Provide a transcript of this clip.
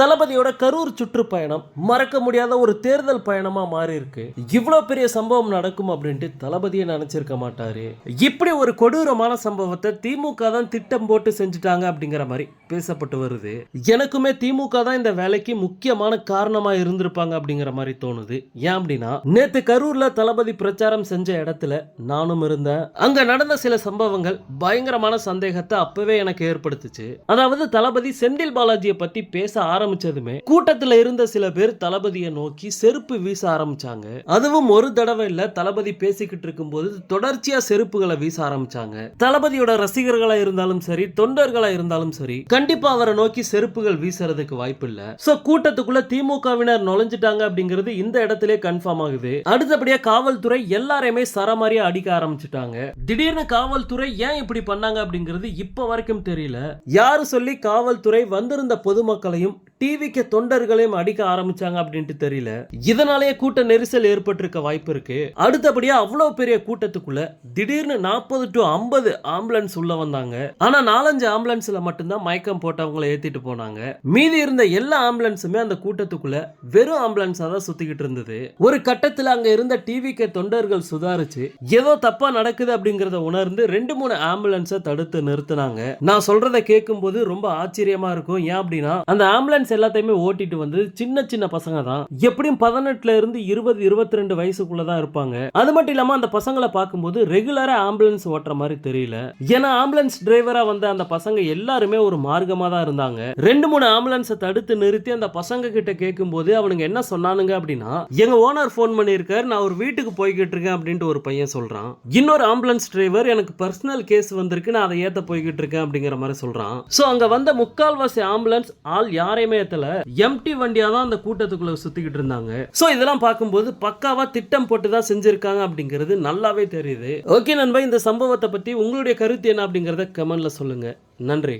தளபதியோட கரூர் சுற்றுப்பயணம் மறக்க முடியாத ஒரு தேர்தல் பயணமா மாறி இருக்கு இவ்வளோ பெரிய சம்பவம் நடக்கும் அப்படின்ட்டு தளபதியை நினைச்சிருக்க மாட்டாரு. இப்படி ஒரு கொடூரமான சம்பவத்தை திமுக தான் திட்டம் போட்டு செஞ்சுட்டாங்க அப்படிங்கிற மாதிரி பேசப்பட்டு வருது. எனக்குமே திமுக தான் இந்த வேலைக்கு முக்கியமான காரணமா இருந்திருப்பாங்க அப்படிங்கிற மாதிரி தோணுது. ஏன் அப்படின்னா நேத்து கரூர்ல தளபதி பிரச்சாரம் செஞ்ச இடத்துல நானும் இருந்தேன். அங்க நடந்த சில சம்பவங்கள் பயங்கரமான சந்தேகத்தை அப்பவே எனக்கு ஏற்படுத்துச்சு. அதாவது தளபதி செந்தில் பாலாஜியை பத்தி பேச ஆரம்பிச்சதுமே கூட்டத்துல இருந்த சில பேர் தளபதியை நோக்கி செருப்பு வீச ஆரம்பிச்சாங்க. அதுவும் ஒரு தடவை இல்ல தளபதி பேசிக்கிட்டு இருக்கும்போது தொடர்ச்சியா செருப்புகளை வீச ஆரம்பிச்சாங்க. தளபதியோட ரசிகர்களா இருந்தாலும் சரி தொண்டர்களா இருந்தாலும் சரி கண்டிப்பா அவரை நோக்கி செருப்புகள் வீசுறதுக்கு வாய்ப்பு இல்ல. சோ கூட்டத்துக்குள்ள திமுகவினர் நுழைஞ்சிட்டாங்க அப்படிங்கிறது இந்த இடத்திலே கன்ஃபார்ம் ஆகுது. அடுத்தபடியா காவல்துறை எல்லாரையுமே சரமாரியா அடிக்க ஆரம்பிச்சிட்டாங்க. திடீர்னு காவல்துறை ஏன் இப்படி பண்ணாங்க அப்படிங்கிறது இப்ப வரைக்கும் தெரியல. யாரு சொல்லி காவல்துறை வந்திருந்த பொதுமக்களையும் டிவிக்கு தொண்டர்களையும் அடிக்க ஆரம்பிச்சாங்க அப்படின்ட்டு தெரியல. இதனாலேயே கூட்ட நெரிசல் ஏற்பட்டிருக்க வாய்ப்பு இருக்கு. அடுத்தபடியா அவ்வளவு பெரிய கூட்டத்துக்குள்ள திடீர்னு நாற்பது டு ஐம்பது ஆம்புலன்ஸ் உள்ள வந்தாங்க. ஆனா நாலஞ்சு ஆம்புலன்ஸ்ல மட்டும்தான் மயக்கம் போட்டவங்களை ஏத்திட்டு போனாங்க. மீதி இருந்த எல்லா ஆம்புலன்ஸுமே அந்த கூட்டத்துக்குள்ள வெறும் ஆம்புலன்ஸா தான் சுத்திக்கிட்டு இருந்தது. ஒரு கட்டத்துல அங்க இருந்த டிவிக்கு தொண்டர்கள் சுதாரிச்சு ஏதோ தப்பா நடக்குது அப்படிங்கறத உணர்ந்து ரெண்டு மூணு ஆம்புலன்ஸை தடுத்து நிறுத்தினாங்க. நான் சொல்றதை கேட்கும்போது ரொம்ப ஆச்சரியமா இருக்கும். ஏன் அப்படின்னா அந்த ஆம்புலன்ஸ் எல்லாத்தையுமே ஓட்டிட்டு வந்து சின்ன சின்ன பசங்க தான் எப்படியும் பதினெட்டுல இருந்து இருபது இருபத்தி ரெண்டு வயசுக்குள்ள தான் இருப்பாங்க. அது மட்டும் இல்லாம அந்த பசங்களை பார்க்கும்போது ரெகுலரா ஆம்புலன்ஸ் ஓட்டுற மாதிரி தெரியல. ஏன்னா ஆம்புலன்ஸ் டிரைவரா வந்த அந்த பசங்க எல்லாருமே ஒரு மார்க்கமா தான் இருந்தாங்க. ரெண்டு மூணு ஆம்புலன்ஸை தடுத்து நிறுத்தி அந்த பசங்க கிட்ட கேட்கும்போது அவனுங்க என்ன சொன்னானுங்க அப்படின்னா எங்க ஓனர் ஃபோன் பண்ணியிருக்காரு நான் ஒரு வீட்டுக்கு போய்கிட்டு இருக்கேன் அப்படின்ட்டு ஒரு பையன் சொல்றான். இன்னொரு ஆம்புலன்ஸ் டிரைவர் எனக்கு பர்சனல் கேஸ் வந்திருக்கு நான் அதை ஏத்த போய்கிட்டு இருக்கேன் அப்படிங்கிற மாதிரி சொல்றான். சோ அங்க வந்த முக்கால்வாசி ஆம்புலன்ஸ் ஆள் யாரையுமே ஏத்தல எம்டி வண்டியா தான் அந்த கூட்டத்துக்குள்ள சுத்திக்கிட்டு இருந்தாங்க. சோ இதெல்லாம் பார்க்கும்போது பக்காவா திட்டம் போட்டு தான் செஞ்சிருக்காங்க அப்படிங்கிறது நல்லாவே தெரியுது. ஓகே நண்பா இந்த சம்பவத்தை பத்தி உங்களுடைய கருத்து என்ன அப்படிங்கறத கமெண்ட்ல சொல்லுங்க. நன்றி.